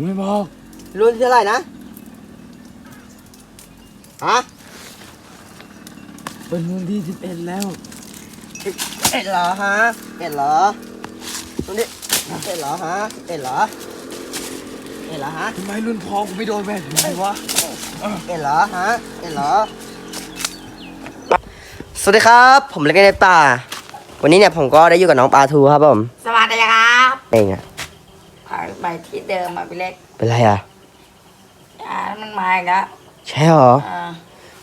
กูไม่บอกรุ่นที่เท่าไหร่นะ ฮะ เป็นรุ่นที่สิบเอ็ดแล้วเอ็ดเหรอฮะเอ็ดเหรอรุ่นนี้เอ็ดเหรอฮะเอ็ดเหรอเอ็ดเหรอฮะทำไมรุ่นพ่อกูไม่โดนแบบนี้วะเอ็ดเหรอฮะเอ็ดเหรอ สวัสดีครับ ผมเล็กในป่า วันนี้เนี่ยผมก็ได้อยู่กับน้องปลาทูครับผม สวัสดีครับ เองอะ ไปที่เดิมมาพี่เล็ก เป็นไรอะอ่ามันมาอีกแล้วใช่เหรอ อ่า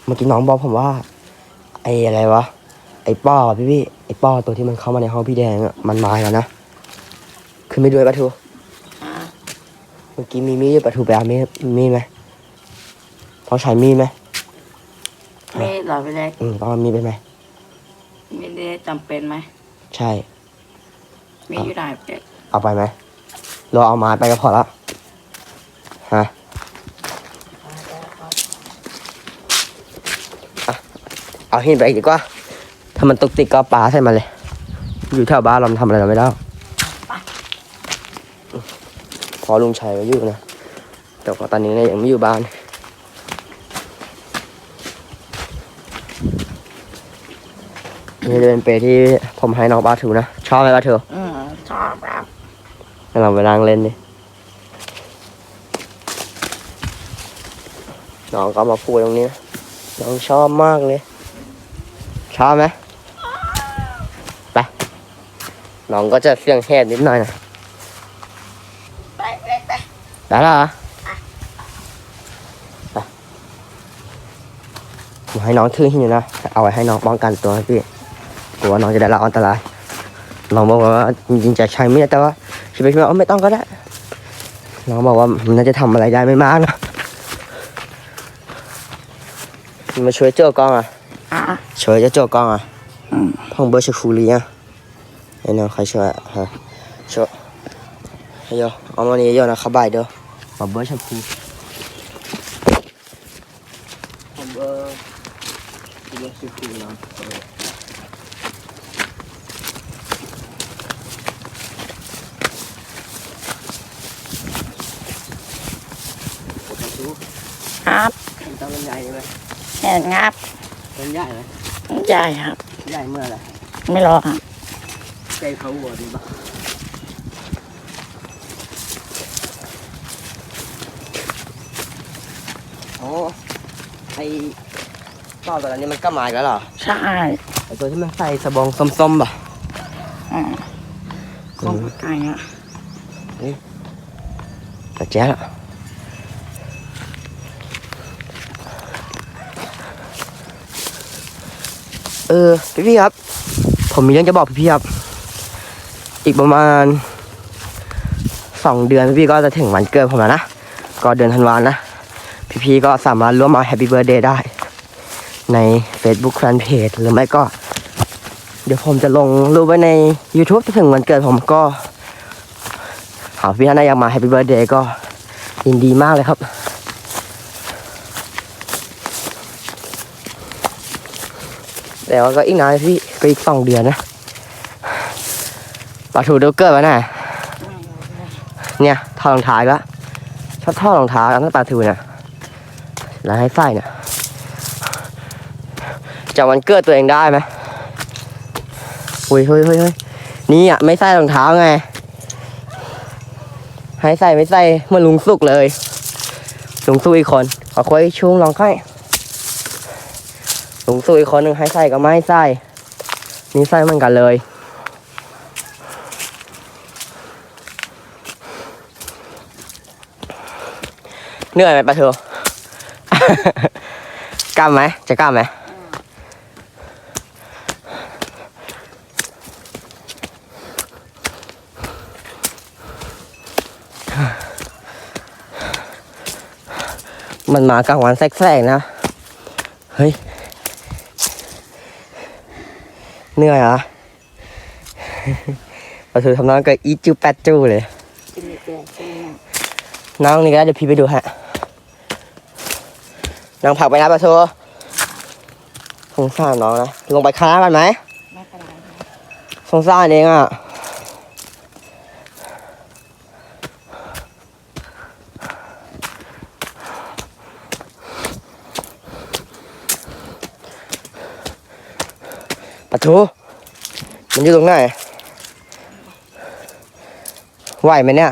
เมื่อกี้น้องบอกผมว่า ไอ้อะไรวะ ไอ้ป้อพี่พี่ไอ้ป้อตัวที่มันเข้ามาในห้องพี่แดงอะมันมาแล้วนะขึ้นไปด้วยปะทู อ่าเมื่อกี้มีมีดปะทูไปเอามีดมีดไหมต้องใช้มีดไหมไม่เหรอพี่เล็กอืมต้องเอามีดไปไหมไม่ได้จำเป็นไหมใช่ มีอยู่ไหนพี่เล็กเอาไปไหม เราเอาไม้ไปก็พอละฮะเอาหินไปอีกดีกว่า ถ้ามันตุกติกก็ปาใส่มันเลย อยู่แถวบ้านเราทำอะไรเราไม่ได้ พอลุงชัยไว้อยู่นะ แต่ตอนนี้เนี่ยยังไม่อยู่บ้านนี่จะเป็นเปรที่ผมให้น้องปลาถูนะ ชอบไหมปลาถูอืมชอบครับ ให้เราไปนั่งเล่นดิน้องก็มาพูดตรงนี้นะน้องชอบมากเลย ชอบไหมไปน้องก็จะเสียงแหบนิดหน่อยนะไปพี่เล็กไปได้แล้วเหรอไปผมให้น้องถือหินอยู่นะ เอาไว้ให้น้องป้องกันตัวพี่กลัวน้องจะได้รับอันตรายน้องบอกว่าจริงๆจะใช้ไม่ได้แต่ว่า คิดไปคิดมาเออไม่ต้องก็ได้ น้องบอกว่ามันน่าจะทำอะไรได้ไม่มากนะมาช่วยเจ้ากล้องอะช่วยเจ้ากล้องอะพ่องเบอร์ชคูลีอะไอ้น้องใครช่วยฮะช่วยเฮ้ยเอามานี่เยอะนะเขาบายเด้อมาเบอร์ชคูผมเบอร์เบอร์ชคูนะ ครับต้องเป็นใหญ่ไหมเห็นครับเป็นใหญ่ไหมใหญ่ครับ ใหญ่เมื่อไหรไม่รอครับใจเขาหัวดีปะโอ้ไอต่อตัวนี้มันก็มาอีกแล้วเหรอ ใช่ไอตัวที่มันใส่สบองส้มๆป่ะอืมคงไก่อะแต่แจ๊ะ เออพี่พี่ครับ ผมมีเรื่องจะบอกพี่พี่ครับ อีกประมาณสองเดือนพี่พี่ก็จะถึงวันเกิดผมแล้วนะ ก็เดือนธันวานะ พี่พี่ก็สามารถร่วมมาแฮปปี้เบิร์ดเดย์ได้ ใน Facebook Fanpage หรือไม่ก็ เดี๋ยวผมจะลงรูปไว้ใน YouTube ถ้าถึงวันเกิดผมก็หากพี่ท่านใดอยากมาแฮปปี้เบิร์ดเดย์ก็ยินดีมากเลยครับ แต่ว่าก็อีกนานเลยพี่ก็อีกสองเดือนนะปลาถูเดยวเกิดวะน่ะเนี่ยทอดรองเท้าอีก็ชอบทอดรองเท้าแล้วก็ปลาถูเนี่ยแล้วให้ใส่เนี่ยจะวันเกิดตัวเองได้ไหมอุ้ยเฮ้ยเฮ้ยเฮ้ยนี่อะไม่ใส่รองเท้าไง ให้ใส่ไม่ใส่เหมือนลุงสุกเลย ลุงสุกอีกคนขอคุยช่วงลองค่อย ลุงสุกอีกคนหนึ่งให้ใส่ก็ไม่ให้ใส่นี่ใส่เหมือนกันเลย เหนื่อยไหมปะเธอกล้ามไหมจะกล้ามไหมมันมากลางวันแทรกๆนะ เฮ้ย เหนื่อยเหรอะปะเธอทำน้องก็อีจูแปดจูเลยกินเด็กๆใช่ไหมน้องนี่ก็ได้เดี๋ยวพี่ไปดูฮะ น้องผลักไปนะปะโทสงสารน้องนะ ลงไปค้างกันไหมไม่เป็นไรสงสารเองอะ อะทูมันอยู่ตรงไหนไหวไหมเนี่ย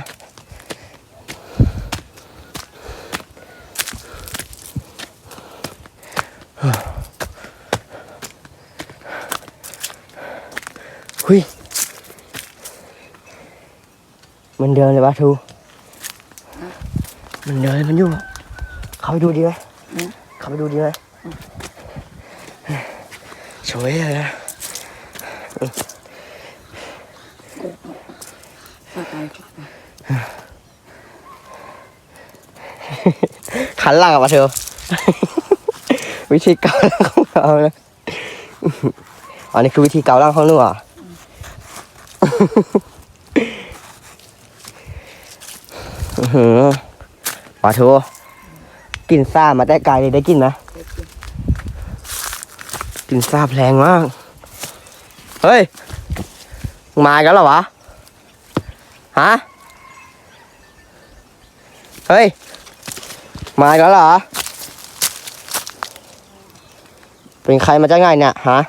หุยมันเดินเลยปะทู มันเดินมันอยู่ เข้าไปดูดีไหมเข้าไปดูดีไหมช่วยเลยนะ เข้าไป ขันหลังอะปะเธอวิธีเกาล่างของเรานะอันนี้คือวิธีเกาล่างของหนูอะอื้อหือปลาทูกินซ่ามาแต่ไกลเลยได้กินไหมกินซ่าแรงมาก เฮ้ย มากันเหรอวะ ฮะ เฮ้ย มาอีกันเหรอ เป็นใครมาจากไหนเนี่ยฮะ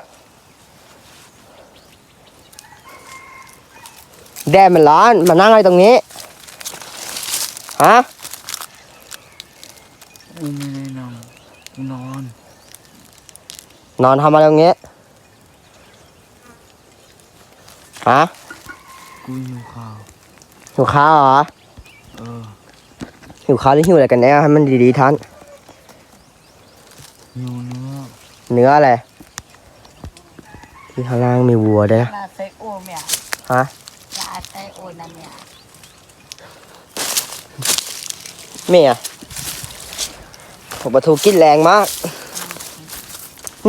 แดดมันร้อน มานั่งอะไรตรงนี้ ฮะกูไม่ได้นอนกูนอน นอนทำอะไรตรงนี้ ฮะ กูหิวข้าวหิวข้าวเหรอ เออ หิวข้าวหรือหิวอะไรกันแน่ให้มันดีๆท่านหิวเนื้อเนื้ออะไรที่ข้างล่างมีวัวด้วยนะลาเซโอเมียฮะลาเซโอนั่นเนี่ยเมียผมประตูกินแรงมาก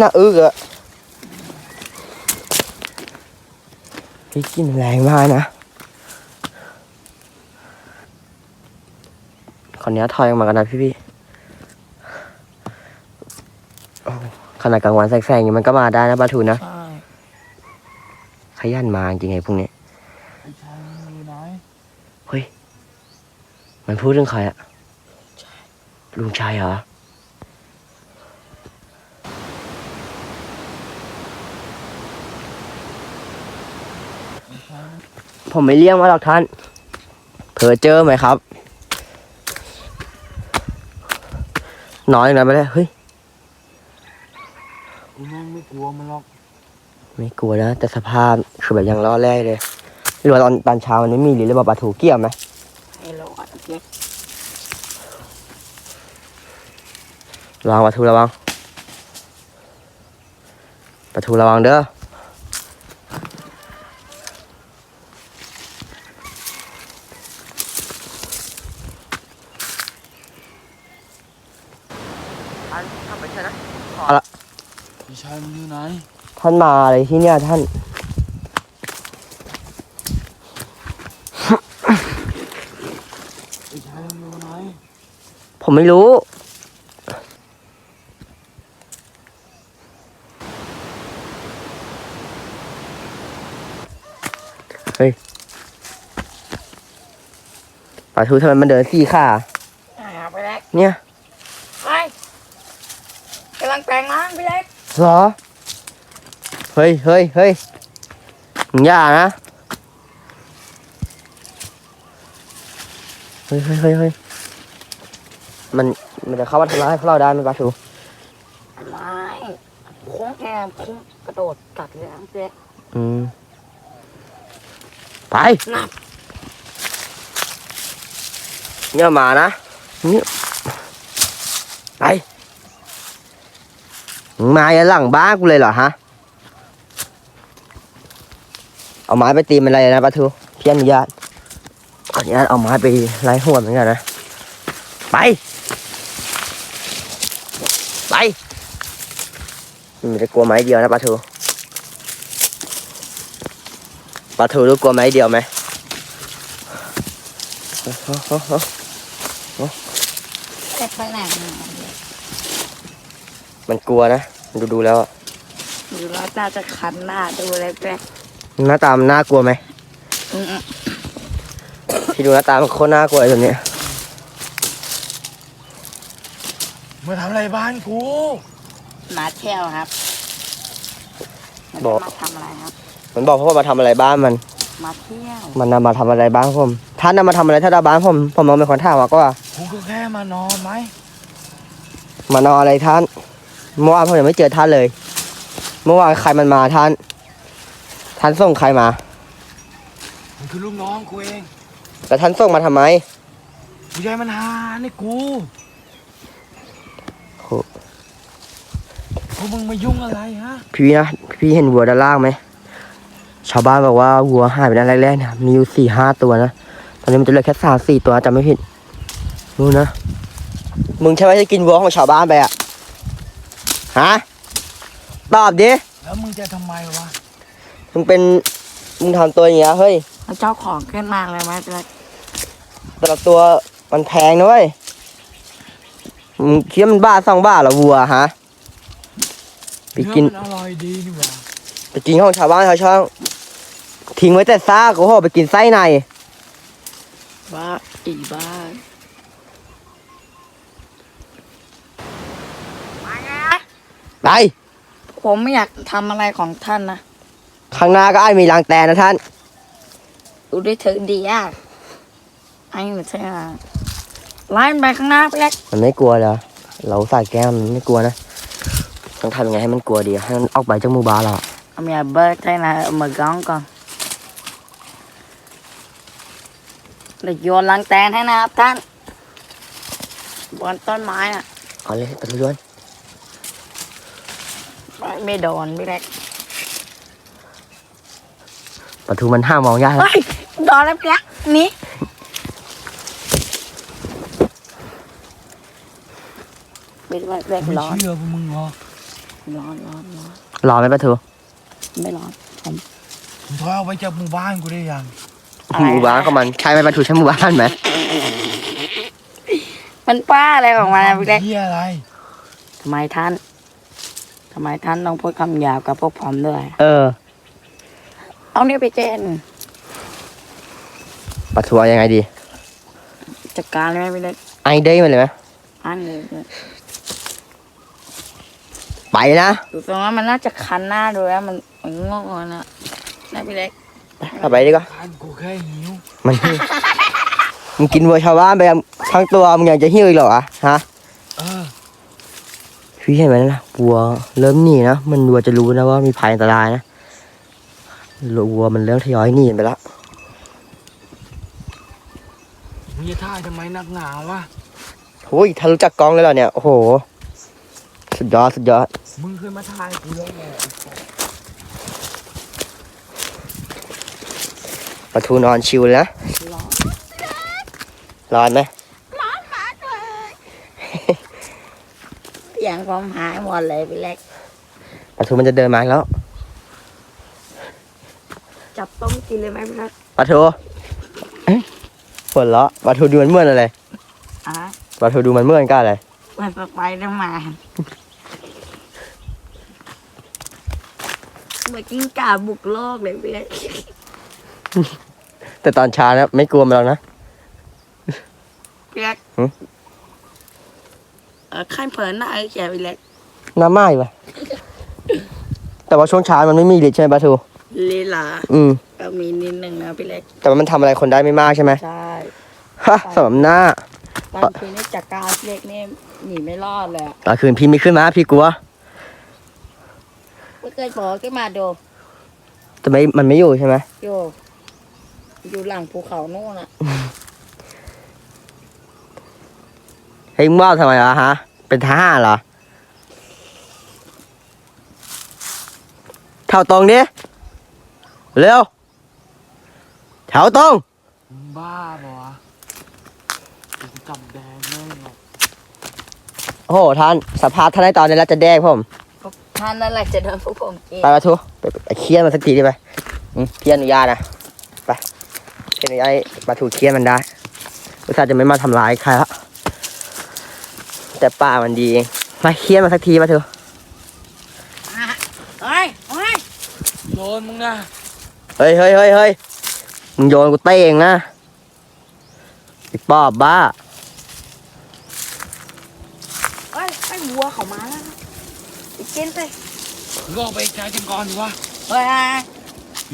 น่าอึกอะพี่กินแรงมากนะ อเนี้ยถอยออกมากันนะพี่พี่โอ้ขนาดกลางวันแสงๆอย่างนี้มันก็มาได้นะปลาทูนะ ใช่ขยันมาจริงไงพวกนี้ไอ้ชายมึงอยู่ไหนมันพูดเรื่องใครอะลุงชายเหรอ ผมไม่เลี้ยงมาหรอกท่านเพอเจอไหมครับ น้อยอย่างนั้นไปเลยเฮ้ยกูแม่งไม่กลัวมันหรอกไม่กลัวนะ แต่สภาพคือแบบยังล้อแรกเลยหรือว่าตอนตอนเช้ามันไม่มีหรือว่าปลาถูเกี่ยวไหมไอ้โลอะเล็กระวังปลาทูระวังปลาทูระวังเด้อ ท่านทำไปเถอะนะ พอละไอ้ชายมึงอยู่ไหน ท่านมาอะไรที่เนี่ยท่านไอ้ชายมึงอยู่ไหน ผมไม่รู้ เฮ้ยปลาทูทำไมมันเดินสี่ขาอ่าไปเล็กเนี่ยไปกำลังแปลงร่างไปเล็กเหรอ เฮ้ยเฮ้ยเฮ้ยมึงอย่านะ เฮ้ยเฮ้ยเฮ้ยเฮ้ยมัน มันจะเข้ามาทำร้ายพวกเราได้ไหมปลาทูไม่โค้งแอบโค้งกระโดดกัดเลยอะเล็กอืม ไปนับเนี่ยมานะเนี่ยไป มึงมาหลังบ้านกูเลยเหรอฮะ เอาไม้ไปตีมันอะไรนะปะทูพี่อนุญาตขออนุญาตเอาไม้ไปไล่หัวเหมือนกันนะ ไป ไปมันจะกลัวไม้เดียวนะปลาทูปลาทูรู้กลัวไม้เดียวไหมเล็กไปไหน มามันกลัวนะดูดูๆแล้วอะดูแล้วน่าจะคันหน้าดูเล็กเล็กหน้าตามันน่ากลัวไหมอืมที่ดูหน้าตามันโคตรน่ากลัวเลยตัวเนี้ยมาทำอะไรบ้านกูมาเที่ยวครับมันบอกมาทำอะไรครับ มันบอกพ่อมาทำอะไรบ้านมัน มาเที่ยวมันนำมาทำอะไรบ้านผมท่านนำมาทำอะไรถ้าดาบ้านผมผมมองเป็นคนถามว่าก็ว่ากูก็แค่มานอนไหมมานอนอะไรท่าน เมื่อวานผมยังไม่เจอท่านเลย เมื่อวานใครมันมาท่าน ท่านส่งใครมา มันคือลูกน้องกูเองแต่ท่านส่งมาทำไมกูยายมันหานี่กูโหพวกมึงมายุ่งอะไรฮะพี่นะพี่เห็นวัวด้านล่างไหมชาวบ้านบอกว่าวัวหายไปด้านแรกๆเนี่ยมีอยู่สี่ห้าตัวนะตอนนี้มันจะเหลือแค่สามสี่ตัวจำไม่ผิดนู่นนะมึงใช่ไหมที่กินวัวของชาวบ้านไปอะ ฮะตอบดิแล้วมึงจะทำไมวะ มึงเป็นมึงทำตัวอย่างเงี้ยเฮ้ยแล้วเจ้าของขึ้นมาเลยไหมพี่เล็กแต่ละตัวมันแพงนะเว้ยมึงคิดว่ามันบ้าสองบ้าเหรอวัวฮะไปกินเนื้อมันอร่อยดีนี่หว่าไปกินของชาวบ้านชาวช่องทิ้งไว้แต่ซากโอ้โหไปกินไส้ใน บ้าอีบ้า ไป ผมไม่อยากทำอะไรของท่านนะข้างหน้าก็อาจมีรางแตนนะท่าน ดูด้วยเธอดีอะไอ้หนูใช่ไหมไล่มันไปข้างหน้าพี่เล็กมันไม่กลัวเหรอ เราใส่แก้วมันไม่กลัวนะต้องทำยังไงให้มันกลัวดีให้มันออกไปจากหมู่บ้านเราเอาเมียเบิร์ดให้นะเอามือกล้องก่อนเดี๋ยวโยนลังแตนให้นะครับท่านบนต้นไม้น่ะเอาเลยตะลุยวน ไม่โดนพี่เล็กปลาทูมันห้ามมองยากแล้วเฮ้ยโดนแล้วพี่เล็กหนี่ไม่ไม่เล็กไม่ร้อนเชื่อพวกมึงหรอกร้อนร้อนร้อนรอไหมปลาทูไม่ร้อนมึงถอยออกไปจากหมู่บ้านกูได้ยังอะไรหมู่บ้านของมันใช่ไหมปลาทูใช่หมู่บ้านไหมมันป้าอะไรของมันอะพี่เล็กเฮียอะไรทำไมท่าน ทำไมท่านต้องพูดคำหยาบกับพวกผมด้วย เออ เอาเนี่ยไปเจนปลาทูเอายังไงดี จัดการเลยไหมพี่เล็กไอเด้มันเลยไหมอันนี้ไปนะดูตรงนั้นมันน่าจะคันหน้าดูแล้วมันมันงงๆนะนะพี่เล็กเอาไปดีกว่าการกูแค่หิวมันหิวมึงกินวัวชาวบ้านไปทั้งตัวมึงยังจะหิวอีกเหรอวะฮะ เออ พี่เห็นไหมนะวัวเริ่มหนีนะ มันวัวจะรู้นะว่ามีภัยอันตรายนะวัวมันเริ่มทยอยหนีไปแล้วมึงจะท่าทำไมนักหนาวะโอ้ยถ้ารู้จักกล้องเลยเหรอเนี่ย โอ้โห สุดยอด สุดยอด มึงเคยมาถ่ายกูแล้วแหละปลาทูนอนชิวเลยนะร้อนร้อนไหมเสียงผมหายหมดเลยพี่เล็กปลาทูมันจะเดินมาอีกแล้วจับต้มกินเลยไหมพี่เล็กปลาทูเอ๊ะหัวเราะปลาทูดูมันเหมือนอะไรอะปลาทูดูมันเหมือนกันอะไรมันสไปเดอร์แมนเหมือนกิ้งก่าบุกโลกเลยพี่เล็กแต่ตอนเช้านะไม่กลัวมันหรอกนะพี่เล็กหึเออ ขั้นเผินหน้าไอ้แกพี่เล็กน้ำไหม้ปะแต่ว่าช่วงเช้ามันไม่มีฤทธิ์ใช่ไหมปลาทูลีลาอืม ก็มีนิดนึงนะพี่เล็กแต่ว่ามันทำอะไรคนได้ไม่มากใช่ไหมใช่ฮะสมหน้าบางทีนี่จากการพี่เล็กนี่หนีไม่รอดเลยอะตอนคืนพี่ไม่ขึ้นมาพี่กลัว ไม่เคยบอกขึ้นมาดูแต่ไม่มันไม่อยู่ใช่ไหมอยู่ อยู่หลังภูเขาโน่นอะ เฮ้ยมึงว่าทำไมวะฮะ เป็นทหารเหรอแถวตรงดิ เร็วแถวตรง มึงบ้าปะวะกูจับแดงแม่งหรอกโอ้โหท่านสภาพท่านในตอนนี้แล้วจะแดกผมท่านนั่นแหละจะโดนพวกผมกิน ไปปะทุไปไปเคี่ยนมันสักทีดิไปอืมพี่อนุญาตนะ ไปพี่อนุญาตให้ปลาทูเคี่ยนมันได้อุตส่าห์จะไม่มาทำร้ายใครละ แต่ป่ามันดีเองมาเคี่ยนมันสักทีปะทูเฮ้ยเฮ้ยโดนมึงนะเฮ้ยเฮ้ยเฮ้ยเฮ้ยมึงโยนกูเตะเองนะไอ้ปอบบ้าเฮ้ยไอ้วัวเขามาแล้วนะไปกินไปมึงก็ออกไปใช้กันก่อนดีวะเฮ้ย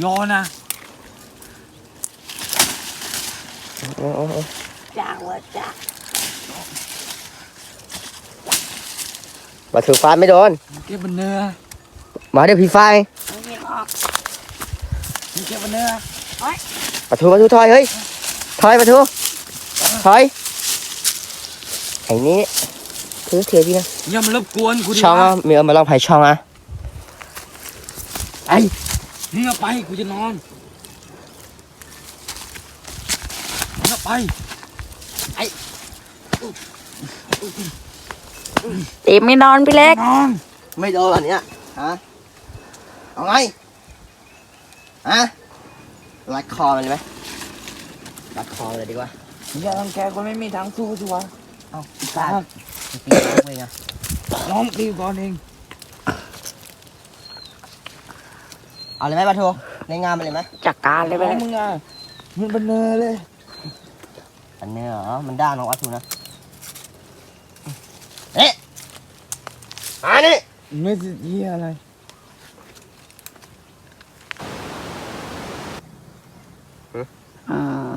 ยอนะโอ้โอ้โอ้จ้าว่าจ้า มาถือฟ้าไม่โดนมึงเก็บมันเนื้อมาเดี๋ยวพี่ไฟไม่มีออกมึงเก็บมันเนื้อปะทูปะทูถอยเฮ้ยถอยปะทูถอยไอ้นี่ถือเถือพี่นะอย่ามารบกวนกูดิช่องวะอะมีเอามาลองไผ่ช่องอะไอ้มึงเอาไปกูจะนอนมึงเอาไป ตีไม่นอนพี่เล็ก นอน ไม่โดนอันเนี้ยฮะเอาไงฮะรัดคอมันเลยไหมรัดคอมันเลยดีกว่ามึงอย่ารังแกคนไม่มีทางสู้สิวะเอาอีกตาตาปีน้องเลยไงน้องตีก่อนเองเอาเลยไหมปะทูในงานมันเลยไหมจัดการเลยไปน้องมึงอะมึงเป็นเนื้อเลย อันเนี้ยเหรอมันด้านน้องวัตถุนะเอ๊ะ อันนี้ไม่สิเยี่ยอะไรอืม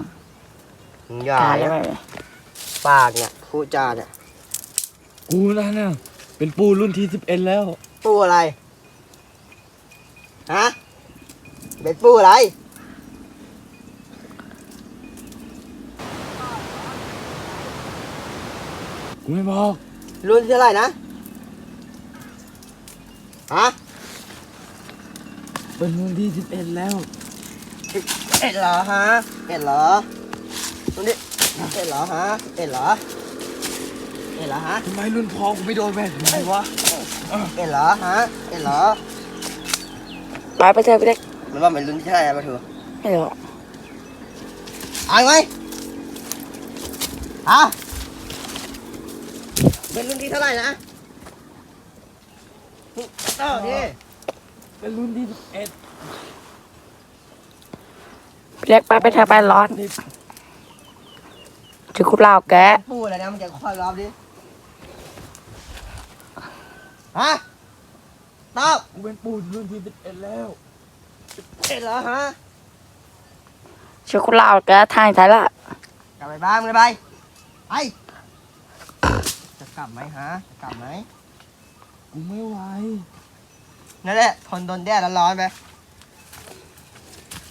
อย่าตายเลยนะไปปากเนี่ยพูดจาเนี่ยกูนะเนี่ยเป็นปูรุ่นที่สิบเอ็ดแล้ว ปูอะไรฮะเป็นปูอะไรกูไม่บอกรุ่นที่เท่าไหร่นะ ฮะเป็นรุ่นที่สิบเอ็ดแล้วเอ็ดเหรอฮะเอ็ดเหรอรุ่นนี้เอ็ดเหรอฮะเอ็ดเหรอเอ็ดเหรอฮะทำไมรุ่นพ่อกูไม่โดนแบบนี้วะเอ็ดเหรอฮะเอ็ดเหรอไปไปเถอะพี่เล็กมันว่าเป็นรุ่นที่เท่าไหร่มาถูไม่รู้เอาไหมฮะเป็นรุ่นที่เท่าไหร่นะ เต้าดิเป็นรุ่นที่สิบเอ็ดพี่เล็กไปไปเถอะไปร้อนถือคุบเหล้าแกปูอะไรนะมันจะค่อยรอบดิฮะตอบกูเป็นปูรุ่นที่สิบเอ็ดแล้วเอ็ดเหรอฮะถือคุบเหล้าแกทางไทยละกลับไปบ้านมึงเลยไปไปจะกลับไหมฮะจะกลับไหมกูไม่ไหว นั่นแหละทนโดนแดดร้อนๆไป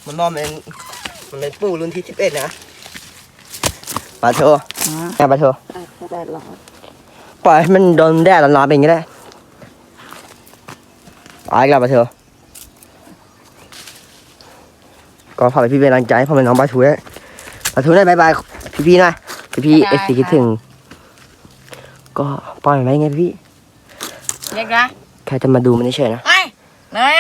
มันมองเป็นมันเป็นปูรุ่นที่สิบเอ็ดนะปลาโชอืมแม่ปลาโชได้ร้อนปล่อยให้มันโดนแดดร้อนๆไปอย่างนี้ได้ไปกลับปลาโชก็ฝากพี่เป็นกำลังใจให้พ่อเป็นน้องปลาทูด้วยปลาทูได้บายบายพี่ๆหน่อยพี่ๆเอฟซีคิดถึง ก็ปล่อยมันไว้ไงพี่เล็กนะ แค่จะมาดูมันเฉยๆนะไอ้เนย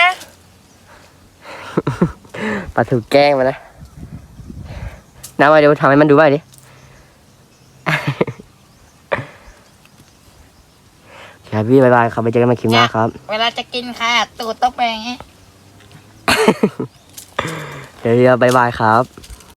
ปลาถูกแกล้งมานะน้าว่าเดี๋ยวทำให้มันดูบ้างดิครับพี่บายบายครับไปเจอกันใหม่คลิปหน้าครับ เวลาจะกินค่ะตูดต้องเป็นอย่างงี้เดี๋ยวเดี๋ยวบายบายครับ